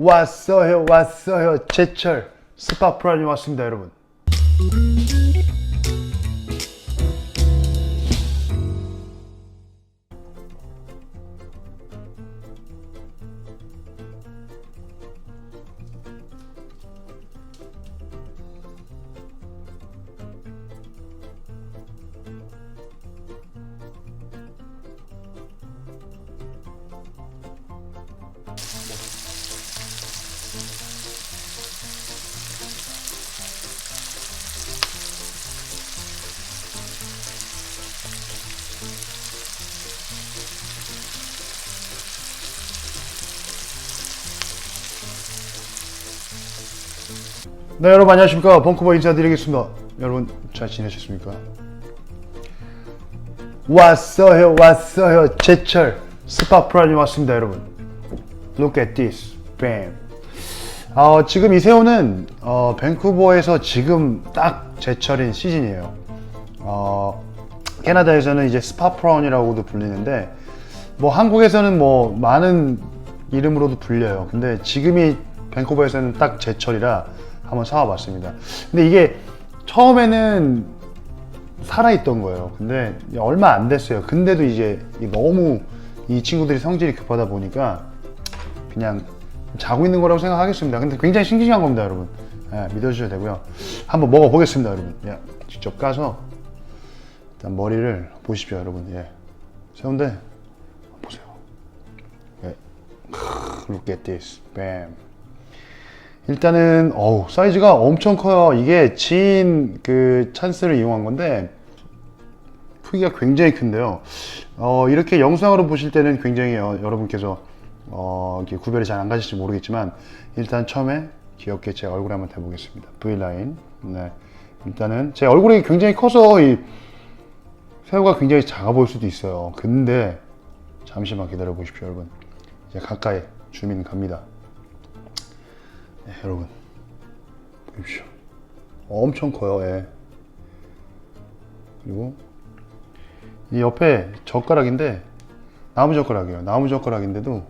왔어요 왔어요. 제철 스파 프라님 왔습니다 여러분 네 여러분 안녕하십니까? 벙커버 인사드리겠습니다. 여러분 잘 지내셨습니까? 왔어요 왔어요. 제철. 스파 프라님 왔습니다 여러분. Look at this. Bam. 어, 지금 이 새우는 어, 밴쿠버에서 지금 딱 제철인 시즌이에요. 어, 캐나다에서는 이제 스파 프라운이라고도 불리는데 뭐 한국에서는 뭐 많은 이름으로도 불려요. 근데 지금이 밴쿠버에서는 딱 제철이라 한번 사와봤습니다. 근데 이게 처음에는 살아있던 거예요. 근데 얼마 안 됐어요. 근데도 이제 너무 이 친구들이 성질이 급하다 보니까 그냥 자고 있는 거라고 생각하겠습니다. 근데 굉장히 싱싱한 겁니다, 여러분. 예, 믿어주셔야 되고요. 한번 먹어보겠습니다, 여러분. 예, 직접 까서 일단 머리를 보십시오, 여러분. 예. 새우인데 보세요. 예. Look at this. Bam. 일단은 어우 사이즈가 엄청 커요. 이게 진그 찬스를 이용한 건데 크기가 굉장히 큰데요. 어, 이렇게 영상으로 보실 때는 굉장히 어, 여러분께서 어, 구별이 잘 안 가실지 모르겠지만 일단 처음에 귀엽게 제 얼굴 한번 대보겠습니다. V 라인. 네. 일단은 제 얼굴이 굉장히 커서 이 새우가 굉장히 작아 보일 수도 있어요. 근데 잠시만 기다려 보십시오, 여러분. 이제 가까이 주민 갑니다. 네, 여러분 보십시오. 엄청 커요. 예. 그리고 이 옆에 젓가락인데 나무 젓가락이에요. 나무 젓가락인데도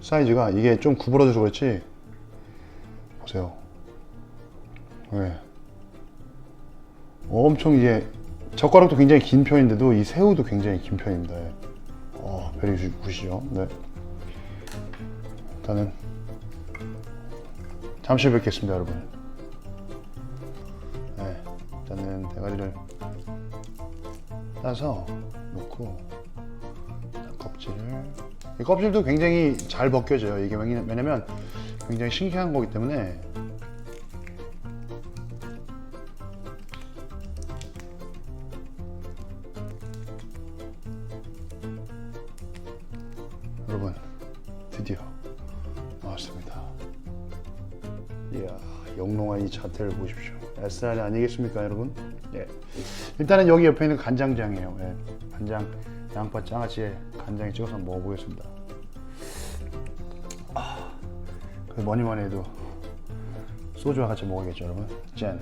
사이즈가 이게 좀 구부러져서 그렇지 보세요. 네. 엄청 이제 젓가락도 굉장히 긴 편인데도 이 새우도 굉장히 긴 편입니다. 예. 어, 베리 굿이죠. 네. 일단은 잠시 뵙겠습니다, 여러분. 네, 일단은 대가리를 따서 놓고 껍질을 이 껍질도 굉장히 잘 벗겨져요. 이게 왜냐- 왜냐면 굉장히 신기한 거기 때문에 여러분 드디어 영롱한 이 자태를 보십시오. SR 아니겠습니까, 여러분? 예. 일단은 여기 옆에 있는 간장장이에요. 예. 간장 양파 장아찌에 간장에 찍어서 먹어보겠습니다. 아, 그 뭐니 뭐니 해도 소주와 같이 먹어야겠죠, 여러분. 짠.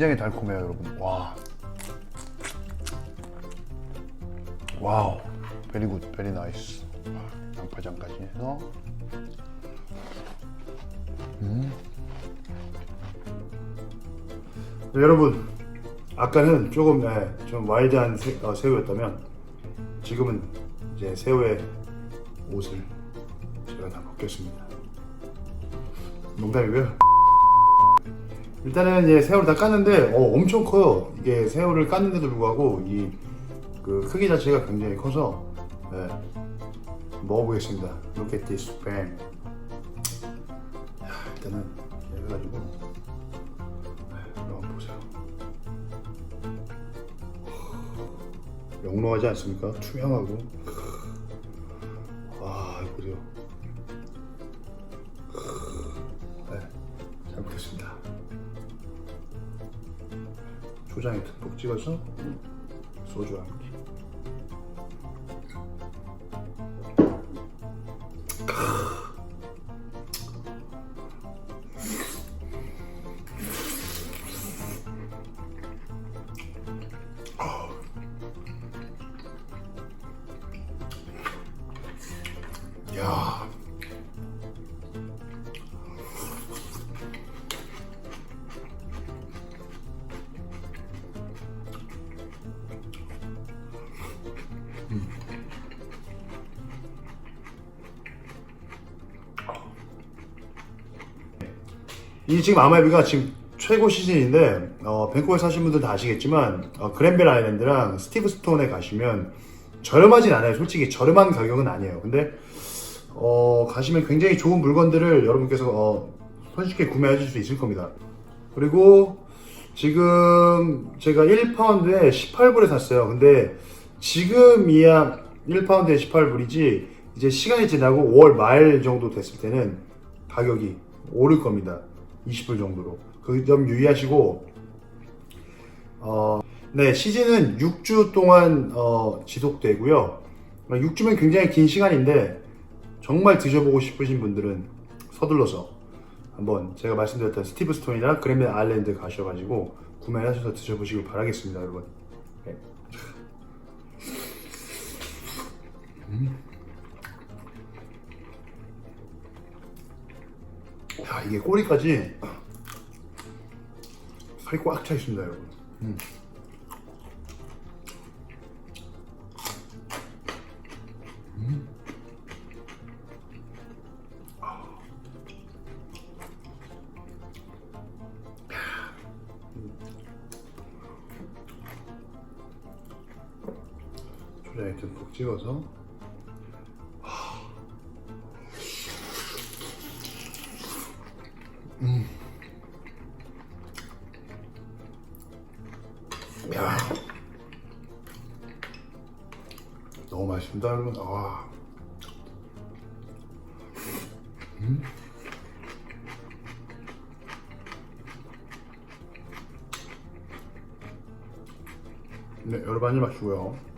굉장히 달콤해요, 여러분. 와. 와우. 베리 굿, 베리 나이스. 양파장까지 해서. 음. 네, 여러분, 아까는 조금 네, 좀 와일드한 새, 어, 새우였다면 지금은 이제 새우의 옷을 제가 다 벗겼습니다. 농담이고요. 일단은 이제 새우를 다 깠는데 어, 엄청 커요. 이게 새우를 깠는데도 불구하고 이 그 크기 자체가 굉장히 커서 네. 먹어보겠습니다. Look at this. 야, 일단은 해가지고 네, 한번 보세요. 영롱하지 않습니까? 투명하고 와 이거 보세요. 초장에 듬뿍 찍어서 소주와 함 이 지금 아말비가 지금 최고 시즌인데 어, 밴쿠버에 사신 분들 다 아시겠지만 어, 그랜벨 아일랜드랑 스티브 스톤에 가시면 저렴하진 않아요. 솔직히 저렴한 가격은 아니에요. 근데 어, 가시면 굉장히 좋은 물건들을 여러분께서 어, 손쉽게 구매하실 수 있을 겁니다. 그리고 지금 제가 1파운드에 18불에 샀어요. 근데 지금이야 1파운드에 18불이지 이제 시간이 지나고 5월 말 정도 됐을 때는 가격이 오를 겁니다. 20불 정도로. 그 점 유의하시고 어, 네, 시즌은 6주 동안 어, 지속되고요. 6주면 굉장히 긴 시간인데 정말 드셔보고 싶으신 분들은 서둘러서 한번 제가 말씀드렸던 스티브 스톤이나 그래밀 아일랜드 가셔가지고 구매하셔서 드셔보시길 바라겠습니다, 여러분. 네. 음. 야, 이게 꼬리까지 살이 꽉 차 있습니다, 여러분. 음. 초장에 듬뿍 찍어서 야 너무 맛있습니다 여러분 아. 음. 네 여러분 한입 마시고요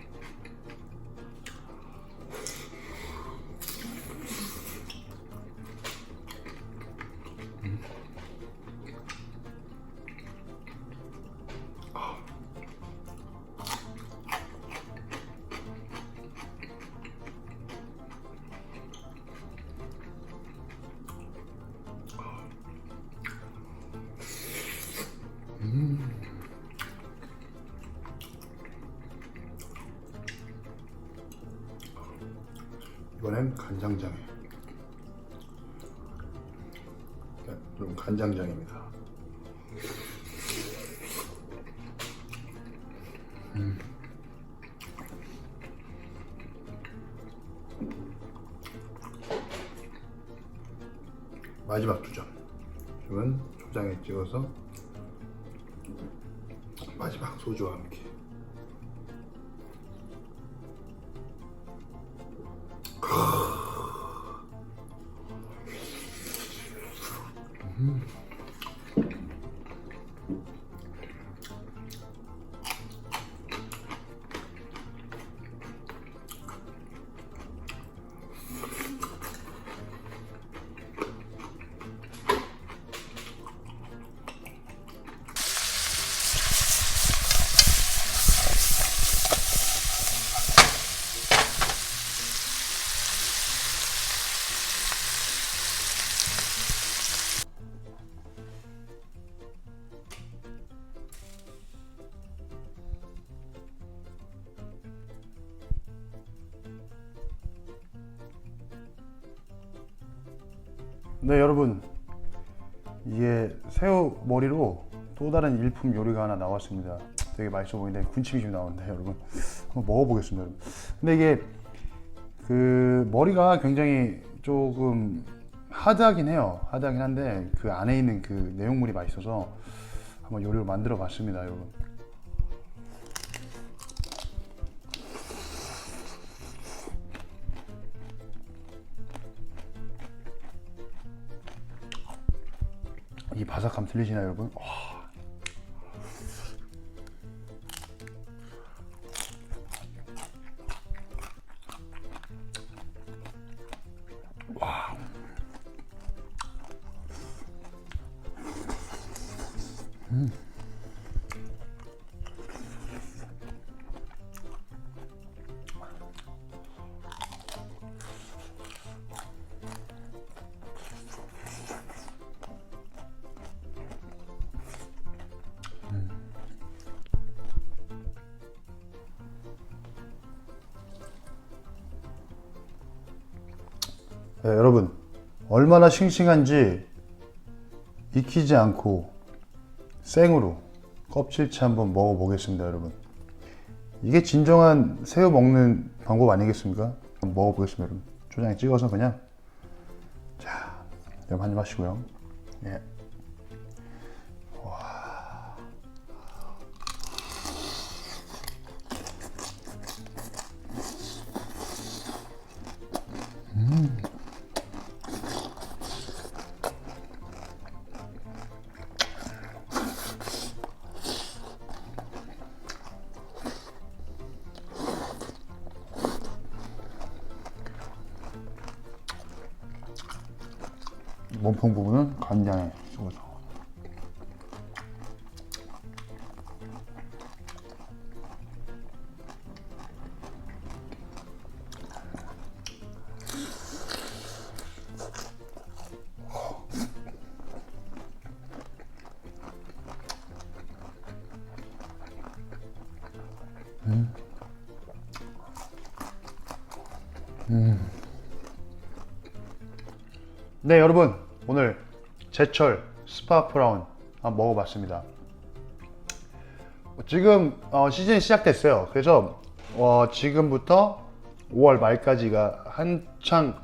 이번엔 간장장에 네, 여러분 간장장입니다 음. 마지막 두 점. 이건 초장에 찍어서 마지막 소주와 함께. 네 여러분. 이게 새우 머리로 또 다른 일품 요리가 하나 나왔습니다. 되게 맛있어 보이는데 군침이 좀 나오는데 여러분. 한번 먹어보겠습니다 여러분. 근데 이게 그 머리가 굉장히 조금 하드하긴 해요. 하드하긴 한데 그 안에 있는 그 내용물이 맛있어서 한번 요리를 만들어 봤습니다 여러분 이 바삭함 들리시나요 여러분? 와. 와. 네, 여러분 얼마나 싱싱한지 익히지 않고 생으로 껍질째 한번 먹어보겠습니다, 여러분. 이게 진정한 새우 먹는 방법 아니겠습니까? 먹어보겠습니다, 여러분. 초장에 찍어서 그냥 자, 여러분 한입 하시고요. 예. 몸통 부분은 간장에 찍어서. 네, 여러분 제철 스파 프라운 한번 먹어봤습니다. 지금 어, 시즌이 시작됐어요. 그래서 어, 지금부터 5월 말까지가 한창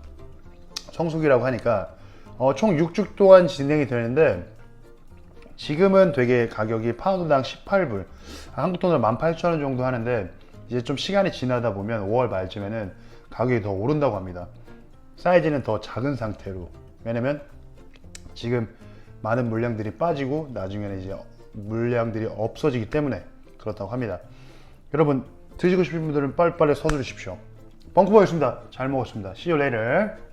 성수기라고 하니까 어, 총 6주 동안 진행이 되는데 지금은 되게 가격이 파운드당 18불, 한국 돈으로 18,000원 정도 하는데 이제 좀 시간이 지나다 보면 5월 말쯤에는 가격이 더 오른다고 합니다. 사이즈는 더 작은 상태로. 왜냐면 지금 많은 물량들이 빠지고 나중에는 이제 물량들이 없어지기 때문에 그렇다고 합니다. 여러분 드시고 싶은 분들은 빨리빨리 서두르십시오. 벙커버였습니다. 잘 먹었습니다. See you later.